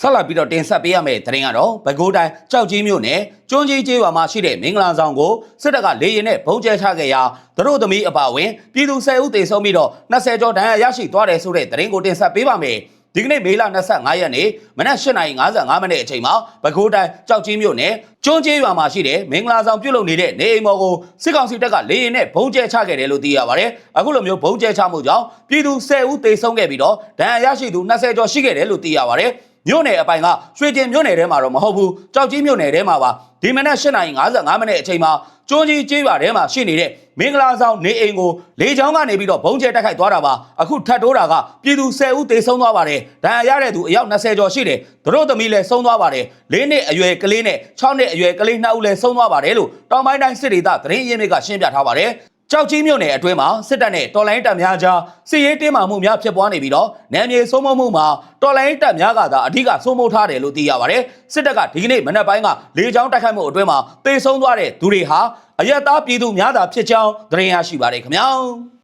ဆက်လက်ပြီးတော့တင်ဆက်ပေးရမယ့်သတင်းကတော့ပဲခူးတိုင်းကြောက်ကြီးမြို့နယ်ကျွန်းကြီးကျေးရွာမှာရှိတဲ့မင်္ဂလာဆောင်ကိုစစ်တပ်ကလေရင်နဲ့ဘုံကျဲချခဲ့ရာသူတို့သမီးအပါအဝင်ပြည်သူ10ဦးသေဆုံးပြီးတော့20ကျော်ဒဏ်ရာရရှိသွားတယ်ဆိုတဲ့သတင်းကိုတင်ဆက်ပေးပါမယ်။ဒီကနေ့မေလ25ရက်နေ့မနက်8:55မိနစ်အချိန်မှာပဲခူးတိုင်းကြောက်ကြီးမြို့နယ်ကျွန်းကျေးရွာမှာရှိတဲ့မင်္ဂလာဆောင်ပြုလုပ်နေတဲ့နေအိမ်ပေါ်ကိုစစ်ကောင်စီတပ်ကလေရင်နဲ့ဘုံကျဲချခဲ့တယ်လို့သိရပါတယ်။အခုလိုမျိုးဘုံကျဲချမှုကြောင့်ပြည်သူ10ဦးသေဆုံးခဲ့ပြီးတော့ဒဏ်ရာရရှိသူ20ကျော်ရှိခဲ့တယ်လို့သိရပါတယ်။ မြို့နယ်အပိုင်ကရွှေကျင်မြို့နယ်ထဲမှာတော့မဟုတ်ဘူးကြောက်ကြီးမြို့နယ်ထဲမှာပါဒီမနက်8:55မိနစ်အချိန်မှာကျွန်းကြီးကျေးရွာထဲမှာရှိနေတဲ့မင်္ဂလာဆောင်နေအိမ်ကိုလေချောင်းကနေပြီးတော့ဘုံကျဲတက်ခိုက်သွားတာပါအခုထပ်တိုးတာကပြည်သူ10ဦးသေဆုံးသွားပါတယ်ဒဏ်ရာရတဲ့သူအယောက်20ကျော်ရှိတယ်သူတို့သမီးလည်းဆုံးသွားပါတယ်၄နှစ်အရွယ်ကလေးနဲ့6နှစ်အရွယ်ကလေး2ဦးလည်းဆုံးသွားပါတယ်လို့တောင်ပိုင်းတိုင်းစစ်ဒေသသတင်းရင်းမြစ်ကရှင်းပြထားပါတယ် ကြောက်ကြီးမြို့နယ်အတွင်းမှာစစ်တပ်နဲ့တော်လိုင်းတပ်များကြားစစ်ရေးတင်းမာမှုများဖြစ်ပွားနေပြီးတော့နယ်မြေစိုးမိုးမှုမှာတော်လိုင်းတပ်များကသာအဓိကစိုးမိုးထားတယ်လို့သိရပါတယ်။စစ်တပ်ကဒီကနေ့မနက်ပိုင်းကလေကြောင်းတိုက်ခိုက်မှုအတွင်းမှာတေဆုံးသွားတဲ့သူတွေဟာအရက်သားပြည်သူများသာဖြစ်ကြောင်းသတင်းရရှိပါတယ်ခင်ဗျာ။